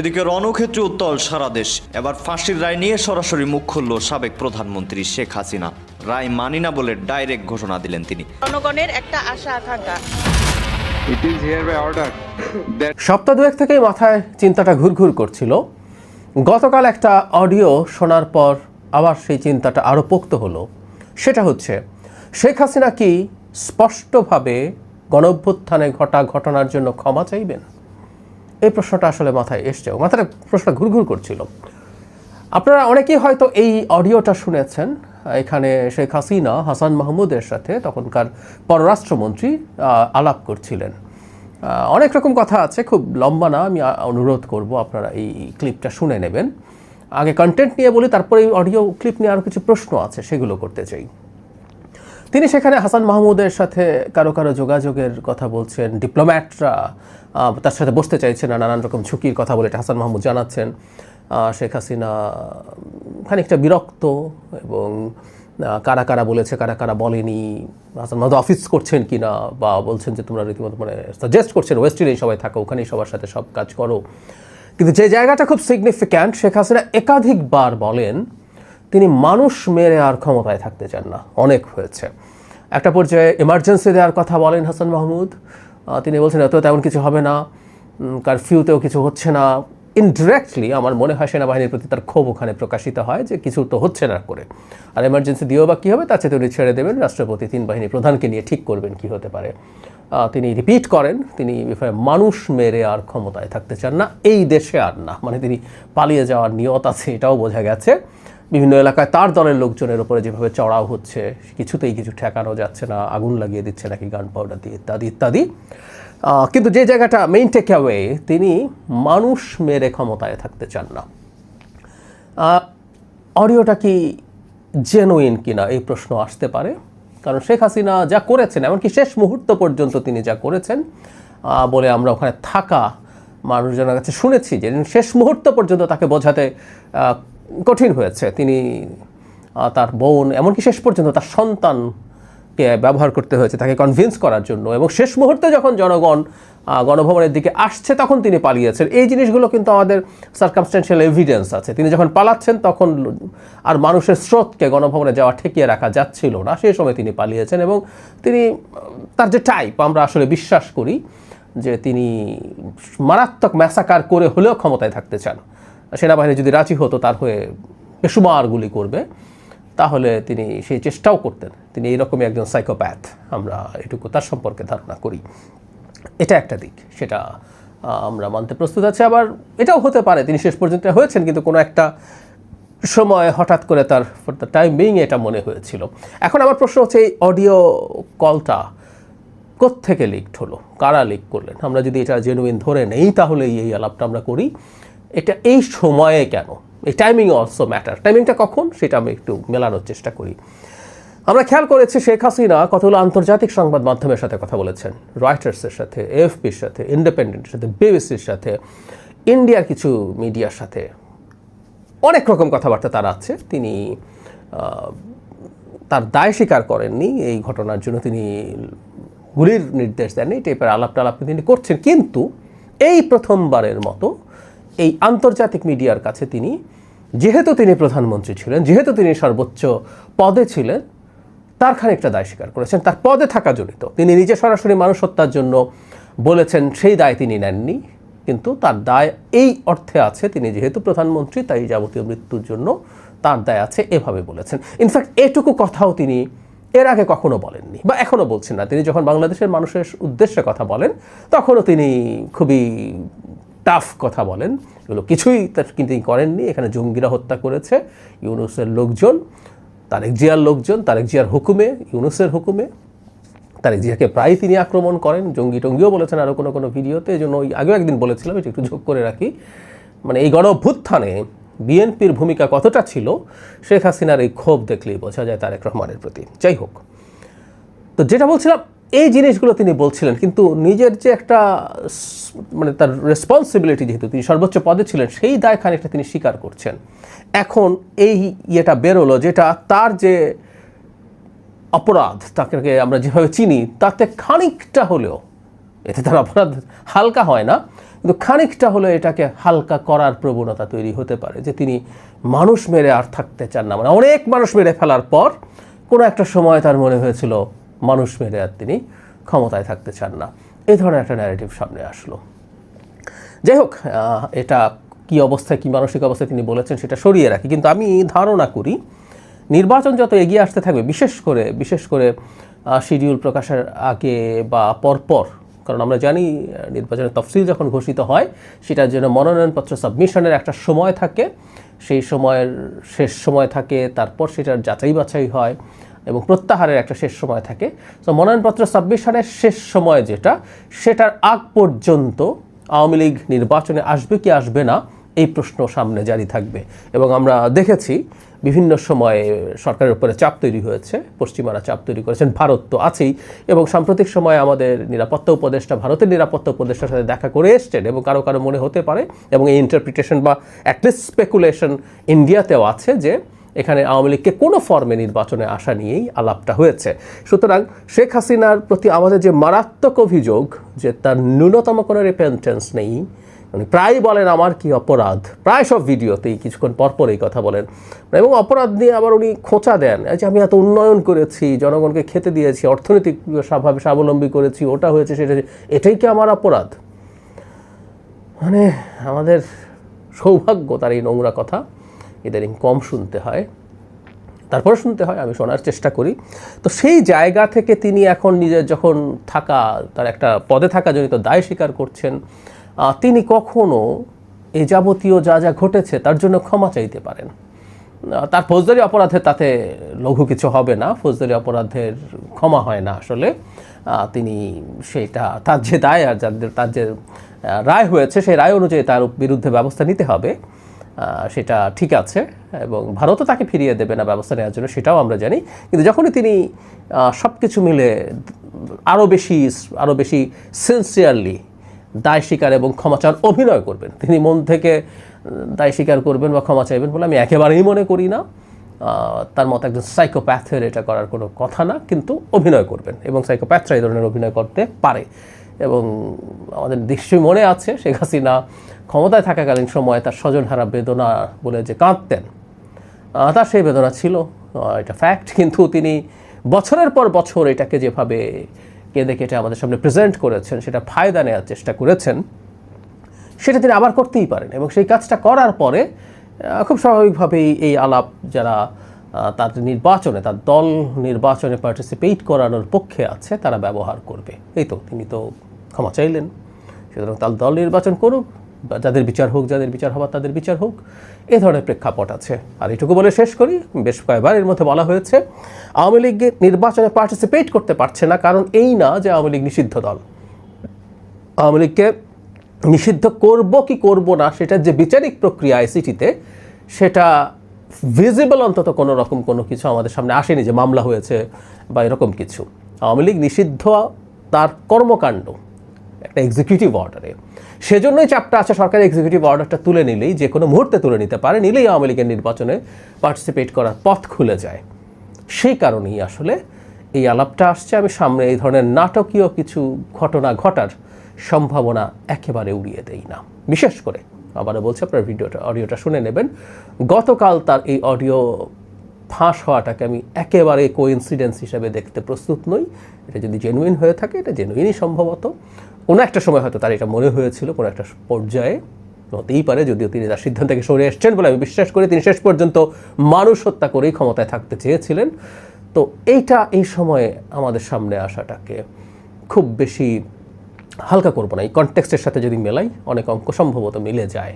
এদিকে রণক্ষেত্রে উত্তল সারা দেশ। এবার ফাঁসির রায় নিয়ে সরাসরি মুখ খুলল সাবেক প্রধানমন্ত্রী শেখ হাসিনা। রায় মানি না বলে ডাইরেক্ট ঘোষণা দিলেন তিনি। জনগণের একটা আশা আকাঙ্ক্ষা। সপ্তাহ দুয়েক থেকেই মাথায় চিন্তাটা ঘুরঘুর করছিল। গতকাল একটা অডিও শোনার পর আবার সেই চিন্তাটা আরও পোক্ত হলো। সেটা হচ্ছে শেখ হাসিনা কি স্পষ্টভাবে গণঅভ্যুত্থানে ঘটা ঘটনার জন্য ক্ষমা চাইবেন? এই প্রশ্নটা আসলে মাথায় এসছে। মাথাটা প্রশ্নটা ঘুরঘুর করছিল। আপনারা অনেকেই হয়তো এই অডিওটা শুনেছেন। এখানে শেখ হাসিনা, হাসান মাহমুদের সাথে তখনকার পররাষ্ট্রমন্ত্রী আলাপ করছিলেন। অনেক রকম কথা আছে, খুব লম্বা না, আমি অনুরোধ করব আপনারা এই ক্লিপটা শুনে নেবেন। আগে কন্টেন্ট নিয়ে বলি, তারপরে এই অডিও ক্লিপ নিয়ে আরও কিছু প্রশ্ন আছে, সেগুলো করতে চাই। তিনি সেখানে হাসান মাহমুদের সাথে কারও কারও যোগাযোগের কথা বলছেন, ডিপ্লোম্যাটরা তার সাথে বসতে চাইছেন না নানান রকম ঝুঁকির কথা বলে হাসান মাহমুদ জানাচ্ছেন। শেখ হাসিনা খানিকটা বিরক্ত এবং কারা কারা বলেছে, কারা কারা বলেনি, হাসান মাহমুদ অফিস করছেন কি না বা বলছেন যে তোমরা রীতিমতো মানে সাজেস্ট করছেন ওয়েস্টিনেই সবাই থাকো, ওখানেই সবার সাথে সব কাজ করো। কিন্তু যে জায়গাটা খুব সিগনিফিক্যান্ট শেখ হাসিনা একাধিকবার বলেন তিনি মানুষ মেরে আর ক্ষমতায় থাকতে চান না। অনেক হয়েছে। একটা পর্যায়ে এমার্জেন্সি দেওয়ার কথা বলেন হাসান মাহমুদ। তিনি বলছেন, এত তেমন কিছু হবে না। কারফিউতেও কিছু হচ্ছে না। ইনডিরেক্টলি আমার মনে হয় সেনাবাহিনীর প্রতি তার ক্ষোভ ওখানে প্রকাশিত হয় যে কিছু তো হচ্ছে না করে। আর এমার্জেন্সি দিয়েও বা কী হবে তার চেয়ে উনি ছেড়ে দেবেন। রাষ্ট্রপতি তিন বাহিনী প্রধানকে নিয়ে ঠিক করবেন কি হতে পারে। তিনি রিপিট করেন, তিনি মানুষ মেরে আর ক্ষমতায় থাকতে চান না। এই দেশে আর না। মানে তিনি পালিয়ে যাওয়ার নিয়ত আছে, এটাও বোঝা গেছে। বিভিন্ন এলাকায় তার দলের লোকজনের উপরে যেভাবে চড়াও হচ্ছে, কিছুতেই কিছু ঠেকানো যাচ্ছে না, আগুন লাগিয়ে দিচ্ছে নাকি গান পাউডার দিয়ে, ইত্যাদি ইত্যাদি। কিন্তু যে জায়গাটা মেইন টেক অ্যাওয়ে তিনি মানুষ মেরে ক্ষমতায় থাকতে চান না। অডিওটা কি জেনুইন কিনা এই প্রশ্ন আসতে পারে। কারণ শেখ হাসিনা যা করেছেন, এমনকি শেষ মুহূর্ত পর্যন্ত তিনি যা করেছেন বলে আমরা ওখানে থাকা মানুষজনের কাছে শুনেছি যে শেষ মুহূর্ত পর্যন্ত তাকে বোঝাতে কঠিন হয়েছে। তিনি তার বোন, এমনকি শেষ পর্যন্ত তার সন্তানকে ব্যবহার করতে হয়েছে তাকে কনভিন্স করার জন্য। এবং শেষ মুহূর্তে যখন জনগণ গণভবনের দিকে আসছে, তখন তিনি পালিয়েছেন। এই জিনিসগুলো কিন্তু আমাদের সার্কামস্টেন্সিয়াল এভিডেন্স আছে। তিনি যখন পালাচ্ছেন, তখন আর মানুষের স্রোতকে গণভবনে যাওয়া ঠেকিয়ে রাখা যাচ্ছিল না। সেই সময় তিনি পালিয়েছেন এবং তিনি, তার যে টাইপ আমরা আসলে বিশ্বাস করি যে তিনি মারাত্মক ম্যাসাকার করে হলেও ক্ষমতায় থাকতে চান। সেনাবাহিনী যদি রাজি হতো, তার হয়ে বেসুমার গুলি করবে, তাহলে তিনি সেই চেষ্টাও করতেন। তিনি এইরকমই একজন সাইকোপ্যাথ আমরা এটুকু তার সম্পর্কে ধারণা করি। এটা একটা দিক। সেটা আমরা মানতে প্রস্তুত আছি। আবার এটাও হতে পারে, তিনি শেষ পর্যন্ত হয়েছেন, কিন্তু কোনো একটা সময় হঠাৎ করে তার ফর দ্য টাইম বিং এটা মনে হয়েছিল। এখন আমার প্রশ্ন হচ্ছে, এই অডিও কলটা কোত্থেকে লিকড হলো? কারা লিক করলেন? আমরা যদি এটা জেনুইন ধরে নেই, তাহলে এই আলাপটা আমরা করি। এটা এই সময়ে কেন? এই টাইমিং অলসো ম্যাটার টাইমিংটা কখন? সেটা আমি একটু মেলানোর চেষ্টা করি। আমরা খেয়াল করেছি শেখ হাসিনা কতগুলো আন্তর্জাতিক সংবাদ মাধ্যমের সাথে কথা বলেছেন। রয়টার্সের সাথে এফপির সাথে ইন্ডিপেন্ডেন্টের সাথে বিবিসির সাথে ইন্ডিয়ার কিছু মিডিয়ার সাথে। অনেক রকম কথাবার্তা তার আছে। তিনি তার দায় স্বীকার করেননি। এই ঘটনার জন্য তিনি গুলির নির্দেশ দেননি। এই টাইপের আলাপ টালাপ তিনি করছেন। কিন্তু এই প্রথমবারের মতো এই আন্তর্জাতিক মিডিয়ার কাছে তিনি, যেহেতু তিনি প্রধানমন্ত্রী ছিলেন, যেহেতু তিনি সর্বোচ্চ পদে ছিলেন, তার খানিকটা দায় স্বীকার করেছেন। তার পদে থাকা জড়িত। তিনি নিজে সরাসরি মানুষ হত্যার জন্য বলেছেন, সেই দায় তিনি নেননি। কিন্তু তার দায় এই অর্থে আছে, তিনি যেহেতু প্রধানমন্ত্রী, তাই যাবতীয় মৃত্যুর জন্য তার দায় আছে, এভাবে বলেছেন। ইনফ্যাক্ট এটুকু কথাও তিনি এর আগে কখনো বলেননি, বা এখনও বলছেন না। তিনি যখন বাংলাদেশের মানুষের উদ্দেশ্যে কথা বলেন, তখনও তিনি খুবই টাফ কথা বলেন। এগুলো কিছুই তার কিন্তু করেননি। এখানে জঙ্গিরা হত্যা করেছে ইউনুসের লোকজন, তারেক জিয়ার লোকজন, তারেক জিয়ার হুকুমে, ইউনুসের হুকুমে। তারেক জিয়াকে প্রায় তিনি আক্রমণ করেন। জঙ্গি টঙ্গিও বলেছেন আরও কোনো কোনো ভিডিওতে। এই জন্য ওই আগেও একদিন বলেছিলাম, এটা একটু যোগ করে রাখি। মানে এই গণ অভ্যুত্থানে বিএনপির ভূমিকা কতটা ছিল, শেখ হাসিনার এই ক্ষোভ দেখলেই বোঝা যায় তারেক রহমানের প্রতি। যাই হোক, তো যেটা বলছিলাম এই জিনিসগুলো তিনি বলছিলেন, কিন্তু নিজের যে একটা মানে তার রেসপন্সিবিলিটি যেহেতু তিনি সর্বোচ্চ পদে ছিলেন, সেই দায় খানিকটা তিনি স্বীকার করছেন। এখন এই ইয়েটা বেরোলো যেটা তার যে অপরাধ, তাকে আমরা যেভাবে চিনি, তাতে খানিকটা হলেও, এতে তার অপরাধ হালকা হয় না, কিন্তু খানিকটা হলেও এটাকে হালকা করার প্রবণতা তৈরি হতে পারে যে তিনি মানুষ মেরে আর থাকতে চান না। মানে অনেক মানুষ মেরে ফেলার পর কোনো একটা সময় তার মনে হয়েছিল মানুষ মেরে আর তিনি ক্ষমতায় থাকতে চান না। এই ধরনের একটা ন্যারেটিভ সামনে আসলো। যাই হোক এটা কি অবস্থায়, কি মানসিক অবস্থায় তিনি বলেছেন সেটা সরিয়ে রাখি। কিন্তু আমি ধারণা করি, নির্বাচন যত এগিয়ে আসতে থাকবে, বিশেষ করে বিশেষ করে শিডিউল প্রকাশের আগে বা পরপর, কারণ আমরা জানি নির্বাচনের তফসিল যখন ঘোষিত হয় সেটার জন্য মনোনয়নপত্র সাবমিশনের একটা সময় থাকে। সেই সময়ের, শেষ সময় থাকে, তারপর সেটার যাচাই বাছাই হয়। এবং প্রত্যাহারের একটা শেষ সময় থাকে। তো মনোনয়নপত্র সাবমিশনের শেষ সময় যেটা, সেটার আগ পর্যন্ত আওয়ামী লীগ নির্বাচনে আসবে কি আসবে না, এই প্রশ্ন সামনে জারি থাকবে। এবং আমরা দেখেছি, বিভিন্ন সময়ে সরকারের উপরে চাপ তৈরি হয়েছে, পশ্চিমারা চাপ তৈরি করেছেন, ভারত তো আছেই। এবং সাম্প্রতিক সময়ে আমাদের নিরাপত্তা উপদেষ্টা, ভারতের নিরাপত্তা উপদেষ্টার সাথে দেখা করে এসছেন এবং কারও কারও মনে হতে পারে, এবং এই ইন্টারপ্রিটেশন বা অ্যাটলিস্ট স্পেকুলেশন ইন্ডিয়াতেও আছে যে এখানে আওয়ামী লীগকে কোনো ফর্মে নির্বাচনে আসা নিয়েই আলাপটা হয়েছে। সুতরাং শেখ হাসিনার প্রতি আমাদের যে মারাত্মক অভিযোগ, যে তার ন্যূনতম কোনো রিপেন্টেন্স নেই, উনি প্রায় বলেন, আমার কি অপরাধ? প্রায় সব ভিডিওতেই কিছুক্ষণ পরপর এই কথা বলেন। এবং অপরাধ নিয়ে আবার উনি খোঁচা দেন যে আমি এত উন্নয়ন করেছি, জনগণকে খেতে দিয়েছি, অর্থনৈতিক স্বাভাবে, স্বাবলম্বী করেছি, ওটা হয়েছে, সেটা। এটাই কি আমার অপরাধ? মানে আমাদের সৌভাগ্য তার এই নোংরা কথা। ইদানিং কম শুনতে হয়। তারপরে শুনতে হয়, আমি শোনার চেষ্টা করি। তো সেই জায়গা থেকে তিনি এখন নিজের যখন থাকা, তার একটা পদে থাকা জনিত দায় স্বীকার করছেন তিনি কখনো এই যাবতীয় যা যা ঘটেছে তার জন্য ক্ষমা চাইতে পারেন। তার ফৌজদারি অপরাধে তাতে লঘু কিছু হবে না, ফৌজদারি অপরাধের ক্ষমা হয় না আসলে। তিনি সেটা, তার যে দায় আর যাদের, তার যে রায় হয়েছে, সেই রায় অনুযায়ী তার বিরুদ্ধে ব্যবস্থা নিতে হবে। সেটা ঠিক আছে এবং ভারতও তাকে ফিরিয়ে দেবে না ব্যবস্থা নেওয়ার জন্য, সেটাও আমরা জানি। কিন্তু যখনই তিনি সব কিছু মিলে আরও বেশি আরও বেশি সিনসিয়ারলি দায় স্বীকার এবং ক্ষমাচার অভিনয় করবেন, তিনি মন থেকে দায় স্বীকার করবেন বা ক্ষমা চাইবেন বলে আমি একেবারেই মনে করি না। তার মতো একজন সাইকোপ্যাথের এটা করার কোনো কথা না, কিন্তু অভিনয় করবেন এবং সাইকোপ্যাথরা এই ধরনের অভিনয় করতে পারে। এবং আমাদের নিশ্চয়ই মনে আছে শেখ হাসিনা ক্ষমতায় থাকাকালীন সময়ে তার স্বজনহারা বেদনা বলে যে কাঁদতেন। তার সেই বেদনা ছিল। এটা ফ্যাক্ট কিন্তু তিনি বছরের পর বছর এটাকে যেভাবে কেঁদে কেটে আমাদের সামনে প্রেজেন্ট করেছেন, সেটা ফায়দা নেওয়ার চেষ্টা করেছেন, সেটা তিনি আবার করতেই পারেন এবং সেই কাজটা করার পরে খুব স্বাভাবিকভাবেই এই আলাপ যারা তার নির্বাচনে, তার দল নির্বাচনে পার্টিসিপেট করানোর পক্ষে আছে, তারা ব্যবহার করবে। এই তো, তিনি তো ক্ষমা চাইলেন। সুতরাং তার দল নির্বাচন করুক যাদের বিচার হোক, যাদের বিচার হবার তাদের বিচার হোক, এ ধরনের প্রেক্ষাপট আছে। আর এটুকু বলে শেষ করি, বেশ কয়েকবার এর মধ্যে বলা হয়েছে, আওয়ামী লীগ নির্বাচনে পার্টিসিপেট করতে পারছে না, কারণ এই না যে আওয়ামী লীগ নিষিদ্ধ দল। আওয়ামী লীগকে নিষিদ্ধ করব কি করব না সেটার যে বিচারিক প্রক্রিয়া আইসিটিতে, সেটা ভিজিবল অন্তত কোনো রকম কোনো কিছু আমাদের সামনে আসেনি যে মামলা হয়েছে বা এরকম কিছু। আওয়ামী লীগ নিষিদ্ধ তার কর্মকাণ্ড। একটা এক্সিকিউটিভ অর্ডারে সেজন্যই চাপটা আছে সরকারের এক্সিকিউটিভ অর্ডারটা তুলে নিলেই, যে কোনো মুহূর্তে তুলে নিতে পারে, নিলেই আওয়ামী লীগের নির্বাচনে পার্টিসিপেট করার পথ খুলে যায়। সেই কারণেই আসলে এই আলাপটা আসছে, আমি সামনে এই ধরনের নাটকীয় কিছু ঘটনা ঘটার সম্ভাবনা একেবারে উড়িয়ে দেই না। বিশেষ করে, আবারও বলছি, আপনার ভিডিওটা, অডিওটা শুনে নেবেন। গতকাল তার এই অডিও ফাঁস হওয়াটাকে আমি একেবারে কোইন্সিডেন্স হিসেবে দেখতে প্রস্তুত নই। এটা যদি জেনুইন হয়ে থাকে, এটা জেনুইনই সম্ভবত। কোনো একটা সময় হয়তো তার এটা মনে হয়েছিল, কোনো একটা পর্যায়ে। হতেই পারে, যদিও তিনি তার সিদ্ধান্তকে সরে এসছেন বলে আমি বিশ্বাস করি, তিনি শেষ পর্যন্ত মানুষ হত্যা করেই ক্ষমতায় থাকতে চেয়েছিলেন। তো এইটা এই সময়ে আমাদের সামনে আসাটাকে খুব বেশি হালকা করব না। এই কনটেক্সটের সাথে যদি মেলাই, অনেক অঙ্ক সম্ভবত মিলে যায়।